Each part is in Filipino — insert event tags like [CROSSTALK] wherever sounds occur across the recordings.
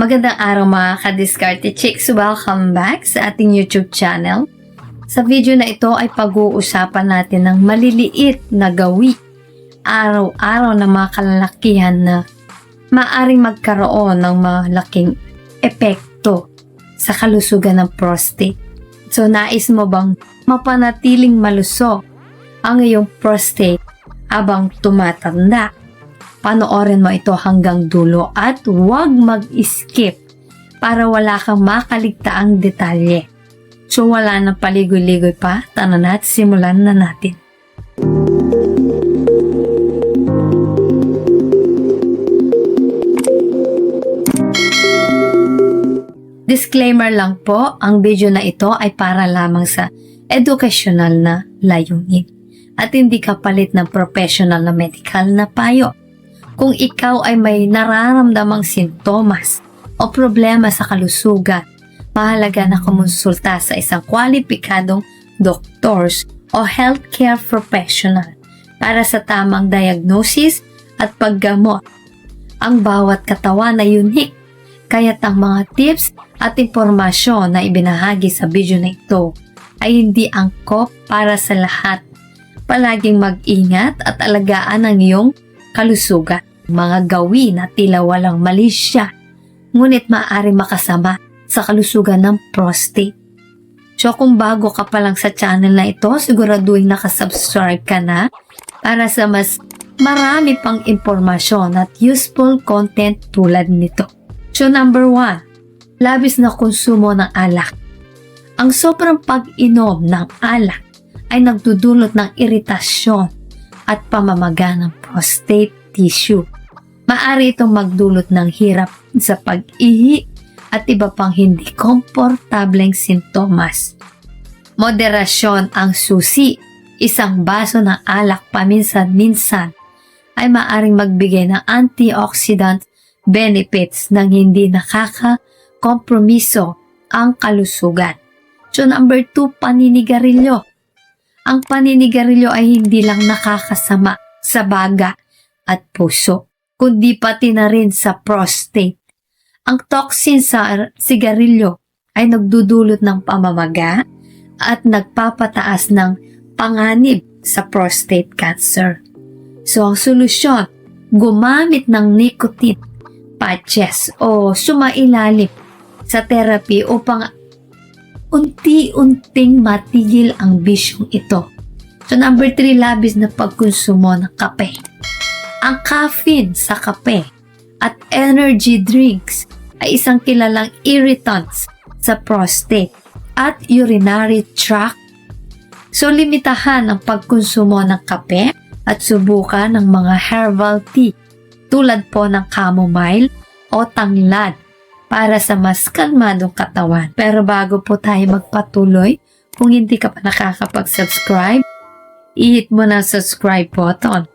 Magandang araw mga ka-discarte chicks. Welcome back sa ating YouTube channel. Sa video na ito ay pag-uusapan natin ng maliliit na gawi araw-araw na mga kalalakihan na maaring magkaroon ng malaking epekto sa kalusugan ng prostate. So nais mo bang mapanatiling malusog ang iyong prostate habang tumatanda? Panoorin mo ito hanggang dulo at huwag mag-skip para wala kang makaligtaang detalye. So wala nang paligoy-ligoy pa, tara na at simulan na natin. Disclaimer lang po, ang video na ito ay para lamang sa educational na layunin at hindi kapalit ng professional na medical na payo kung ikaw ay may nararamdamang sintomas o problema sa kalusugan, mahalaga na kumonsulta sa isang kwalipikadong doctors o healthcare professional para sa tamang diagnosis at paggamot. Ang bawat katawan ay unique, kaya't ang mga tips at impormasyon na ibinahagi sa video na ito ay hindi angkop para sa lahat. Palaging mag-ingat at alagaan ang iyong kalusugan mga gawin na tila walang mali siya, ngunit maaari makasama sa kalusugan ng prostate. So kung bago ka pa lang sa channel na ito, siguraduhin nakasubscribe ka na para sa mas marami pang impormasyon at useful content tulad nito. So number one, labis na konsumo ng alak. Ang sobrang pag-inom ng alak ay nagdudulot ng iritasyon at pamamaga ng prostate tissue Maari itong magdulot ng hirap sa pag-ihi at iba pang hindi komportableng sintomas. Moderasyon ang susi. Isang baso ng alak paminsan-minsan ay maaring magbigay ng antioxidant benefits nang hindi nakaka-kompromiso ang kalusugan. So number 2, paninigarilyo. Ang paninigarilyo ay hindi lang nakakasama sa baga at puso kundi pati na rin sa prostate. Ang toxin sa sigarilyo ay nagdudulot ng pamamaga at nagpapataas ng panganib sa prostate cancer. So ang solusyon, gumamit ng nicotine patches o sumailalim sa therapy upang unti-unting matigil ang bisyong ito. So number 3, labis na pagkonsumo ng kape. Ang caffeine sa kape at energy drinks ay isang kilalang irritants sa prostate at urinary tract. So limitahan ang pagkonsumo ng kape at subukan ng mga herbal tea tulad po ng chamomile o tanglad para sa mas kalmadong katawan. Pero bago po tayo magpatuloy, kung hindi ka pa nakakapag-subscribe, i-hit mo na subscribe button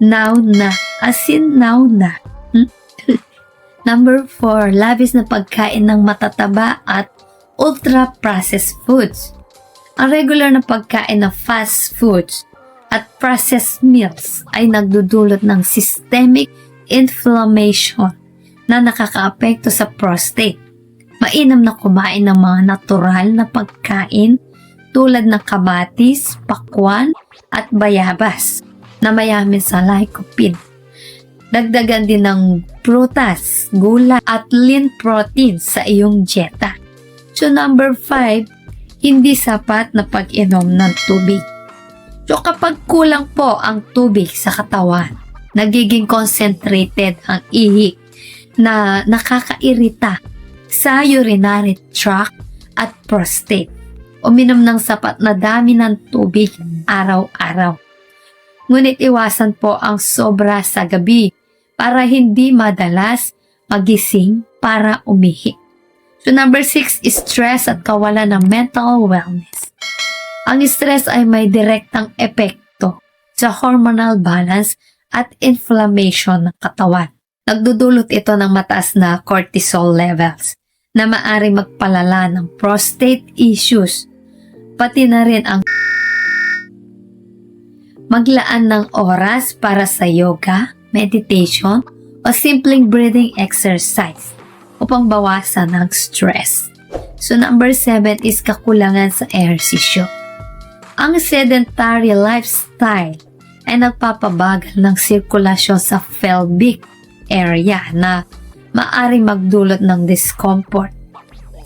now na, as in now na. Hmm? [LAUGHS] Number 4, labis na pagkain ng matataba at ultra-processed foods. Ang regular na pagkain ng fast foods at processed meals ay nagdudulot ng systemic inflammation na nakakaapekto sa prostate. Mainam na kumain ng mga natural na pagkain tulad ng kamatis, pakwan at bayabas na mayamin sa lycopene. Dagdagan din ng prutas, gula at lean protein sa iyong dieta. So number 5, hindi sapat na pag-inom ng tubig. So kapag kulang po ang tubig sa katawan, nagiging concentrated ang ihi na nakakairita sa urinary tract at prostate. Uminom ng sapat na dami ng tubig araw-araw ngunit iwasan po ang sobra sa gabi para hindi madalas magising para umihi. So number 6 is stress at kawalan ng mental wellness. Ang stress ay may direktang epekto sa hormonal balance at inflammation ng katawan. Nagdudulot ito ng mataas na cortisol levels na maari magpalala ng prostate issues, pati na rin ang maglaan ng oras para sa yoga, meditation, o simpleng breathing exercise. upang bawasan ang stress. So number 7 is kakulangan sa ehersisyo. Ang sedentary lifestyle ay nagpapabagal ng sirkulasyon sa pelvic area na maaring magdulot ng discomfort.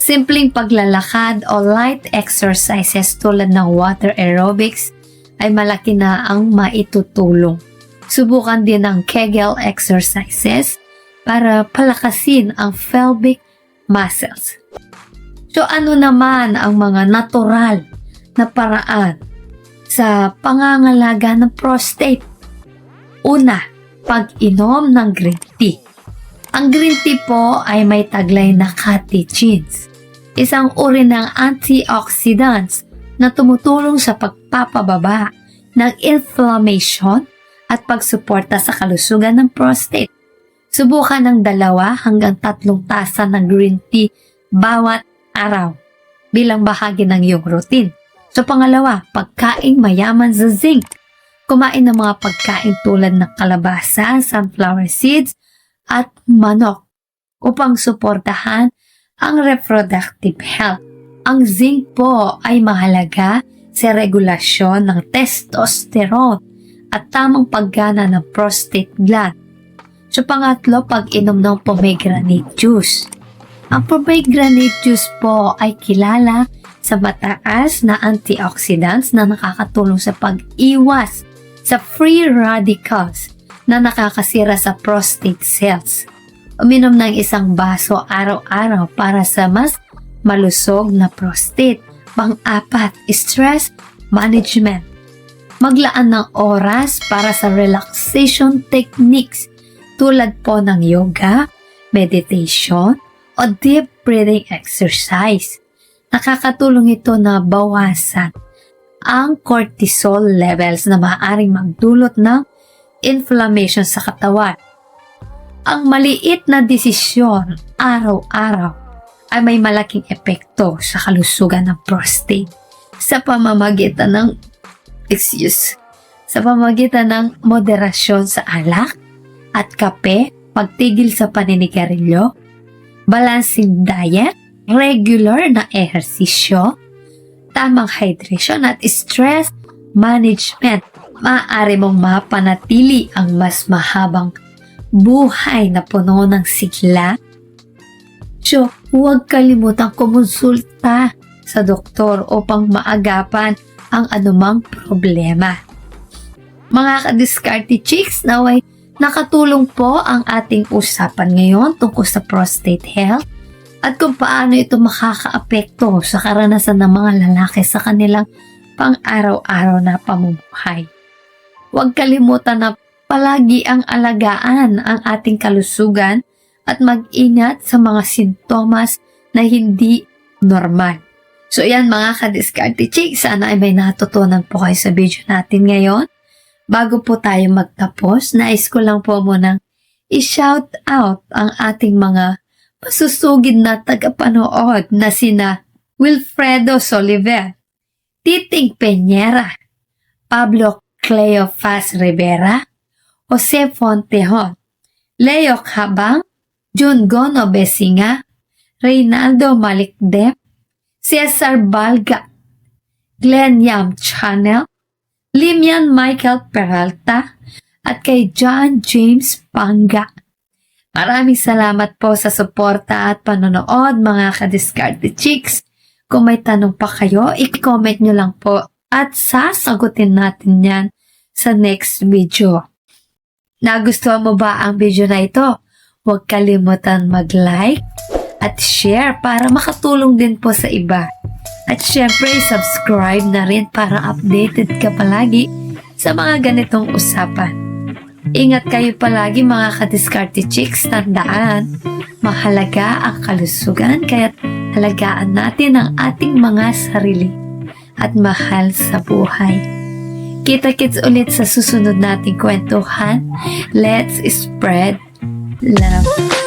Simpleng paglalakad o light exercises tulad ng water aerobics ay malaki na ang maitutulong. Subukan din ang Kegel exercises para palakasin ang pelvic muscles. So ano naman ang mga natural na paraan sa pangangalaga ng prostate? Una, pag-inom ng green tea. Ang green tea po ay may taglay na catechins, isang uri ng antioxidants na tumutulong sa pagpapababa ng inflammation at pagsuporta sa kalusugan ng prostate. Subukan ng dalawa hanggang tatlong tasa ng green tea bawat araw bilang bahagi ng iyong routine. So pangalawa, pagkain mayaman sa zinc. Kumain ng mga pagkain tulad ng kalabasa, sunflower seeds, at manok upang suportahan ang reproductive health. Ang zinc po ay mahalaga sa regulasyon ng testosterone at tamang paggana ng prostate gland. So pangatlo, pag-inom ng pomegranate juice. Ang pomegranate juice po ay kilala sa mataas na antioxidants na nakakatulong sa pag-iwas sa free radicals na nakakasira sa prostate cells. Uminom ng isang baso araw-araw para sa mas malusog na prostate. Pang-apat, stress management. Maglaan ng oras para sa relaxation techniques tulad po ng yoga, meditation, o deep breathing exercise. Nakakatulong ito na bawasan ang cortisol levels na maaaring magdulot ng inflammation sa katawan. Ang maliit na desisyon araw-araw ay may malaking epekto sa kalusugan ng prostate sa pamamagitan ng excuse sa pamamagitan ng moderasyon sa alak at kape, pagtigil sa paninigarilyo, balancing diet, regular na ehersisyo, tamang hydration at stress management. Maaari mong mapanatili ang mas mahabang buhay na puno ng sigla So, huwag kalimutang kumonsulta sa doktor upang maagapan ang anumang problema. Mga kadiskarte chicks, naway nakatulong po ang ating usapan ngayon tungkol sa prostate health at kung paano ito makakaapekto sa karanasan ng mga lalaki sa kanilang pang-araw-araw na pamumuhay. Huwag kalimutan na palagi ang alagaan ang ating kalusugan at mag-ingat sa mga sintomas na hindi normal. So yan mga kadiskarte chicks, sana ay may natutunan po kayo sa video natin ngayon. Bago po tayo magtapos, nais ko lang po munang i-shout out ang ating mga masusugid na tagapanood na sina Wilfredo Soliver, Titing Peñera, Pablo Cleofas Rivera, Jose Fontejon, Leo Cabang, Jun Gono Besinga, Reynaldo Malikdep, Cesar Balga, Glenn Yam Channel, Limian Michael Peralta, at kay John James Panga. Maraming salamat po sa suporta at panonood mga kadiskarte chicks. Kung may tanong pa kayo, i-comment nyo lang po at sasagutin natin yan sa next video. Nagustuhan mo ba ang video na ito? Huwag kalimutan mag-like at share para makatulong din po sa iba. At syempre, subscribe na rin para updated ka palagi sa mga ganitong usapan. Ingat kayo palagi mga kadiskarte chicks, tandaan, mahalaga ang kalusugan kaya't halagaan natin ang ating mga sarili at mahal sa buhay. Kita-kits ulit sa susunod nating kwentuhan. Let's spread love.